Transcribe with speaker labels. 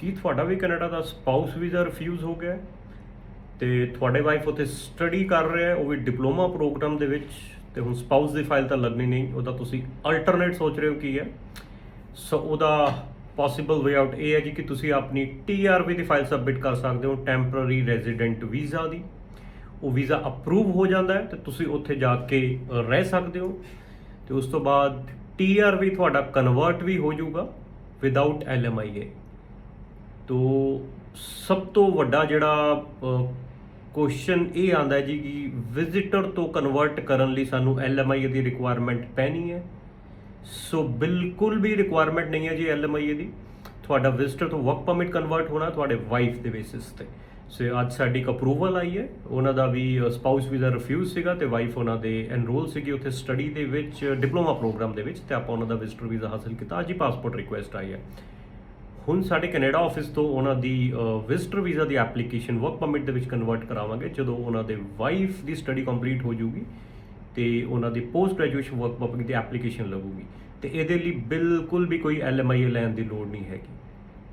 Speaker 1: ਕੀ ਤੁਹਾਡਾ ਵੀ ਕੈਨੇਡਾ ਦਾ ਸਪਾਊਸ ਵੀਜ਼ਾ ਰਿਫਿਊਜ਼ ਹੋ ਗਿਆ ਹੈ? ਤੇ ਤੁਹਾਡੇ ਵਾਈਫ ਉੱਥੇ ਸਟੱਡੀ ਕਰ ਰਿਹਾ ਹੈ, ਉਹ ਵੀ ਡਿਪਲੋਮਾ ਪ੍ਰੋਗਰਾਮ ਦੇ ਵਿੱਚ, ਤੇ ਹੁਣ ਸਪਾਊਸ ਦੀ ਫਾਈਲ ਤਾਂ ਲੱਗਣੀ ਨਹੀਂ, ਉਹਦਾ ਤੁਸੀਂ ਅਲਟਰਨੇਟ ਸੋਚ ਰਹੇ ਹੋ ਕੀ ਹੈ? ਸੋ ਉਹਦਾ ਪੋਸੀਬਲ ਵੇ ਆਊਟ ਇਹ ਹੈ ਜੀ ਕਿ ਤੁਸੀਂ ਆਪਣੀ TRV ਦੀ ਫਾਈਲ ਸਬਮਿਟ ਕਰ ਸਕਦੇ ਹੋ ਟੈਂਪਰੇਰੀ ਰੈਜ਼ੀਡੈਂਟ ਵੀਜ਼ਾ ਦੀ। ਉਹ ਵੀਜ਼ਾ ਅਪਰੂਵ ਹੋ ਜਾਂਦਾ ਹੈ, ਤੇ ਤੁਸੀਂ ਉੱਥੇ ਜਾ ਕੇ ਰਹਿ ਸਕਦੇ ਹੋ। ਤੇ ਉਸ ਤੋਂ ਬਾਅਦ TRV ਤੁਹਾਡਾ ਕਨਵਰਟ ਵੀ ਹੋ ਜਾਊਗਾ ਵਿਦਆਊਟ LMIA ਤੋ ਸਭ ਤੋਂ ਵੱਡਾ ਜਿਹੜਾ ਕੁਐਸਚਨ ਇਹ ਆਂਦਾ ਜੀ ਕਿ ਵਿਜ਼ਿਟਰ ਤੋਂ ਕਨਵਰਟ ਕਰਨ ਲਈ ਸਾਨੂੰ LMIA ਦੀ ਰਿਕੁਆਇਰਮੈਂਟ ਪੈਣੀ ਹੈ। ਸੋ ਬਿਲਕੁਲ ਵੀ ਰਿਕੁਆਇਰਮੈਂਟ ਨਹੀਂ ਹੈ ਜੀ LMIA ਦੀ। ਤੁਹਾਡਾ ਵਿਜ਼ਿਟਰ ਤੋਂ ਵਰਕ ਪਰਮਿਟ ਕਨਵਰਟ ਹੋਣਾ ਤੁਹਾਡੇ ਵਾਈਫ ਦੇ ਬੇਸਿਸ ਤੇ। ਸੋ ਅੱਜ ਸਾਡੀ ਇੱਕ ਅਪਰੂਵਲ ਆਈ ਹੈ। ਉਹਨਾਂ ਦਾ ਵੀ ਸਪਾਊਸ ਵੀਜ਼ਾ ਰਿਫਿਊਜ਼ ਸੀਗਾ ਤੇ ਵਾਈਫ ਉਹਨਾਂ ਦੇ ਐਨਰੋਲ ਸੀਗੀ ਉੱਥੇ ਸਟੱਡੀ ਦੇ ਵਿੱਚ ਡਿਪਲੋਮਾ ਪ੍ਰੋਗਰਾਮ ਦੇ ਵਿੱਚ ਤੇ ਆਪਾਂ ਉਹਨਾਂ ਦਾ ਵਿਜ਼ਿਟਰ ਵੀਜ਼ਾ ਹਾਸਲ ਕੀਤਾ। ਅੱਜ ਹੀ ਪਾਸਪੋਰਟ ਰਿਕੁਐਸਟ ਆਈ ਹੈ। ਹੁਣ ਸਾਡੇ ਕੈਨੇਡਾ ਆਫਿਸ ਤੋਂ ਉਹਨਾਂ ਦੀ ਵਿਜ਼ਟਰ ਵੀਜ਼ਾ ਦੀ ਐਪਲੀਕੇਸ਼ਨ ਵਰਕ ਪਰਮਿਟ ਦੇ ਵਿੱਚ ਕਨਵਰਟ ਕਰਾਵਾਂਗੇ, ਜਦੋਂ ਉਹਨਾਂ ਦੇ ਵਾਈਫ ਦੀ ਸਟੱਡੀ ਕੰਪਲੀਟ ਹੋ ਜਾਊਗੀ ਤੇ ਉਹਨਾਂ ਦੀ ਪੋਸਟ ਗ੍ਰੈਜੂਏਸ਼ਨ ਵਰਕ ਪਰਮਿਟ ਦੀ ਐਪਲੀਕੇਸ਼ਨ ਲੱਗੂਗੀ। ਤੇ ਇਹਦੇ ਲਈ ਬਿਲਕੁਲ ਵੀ ਕੋਈ ਐਲਐਮਆਈ ਲੈਣ ਦੀ ਲੋੜ ਨਹੀਂ ਹੈਗੀ।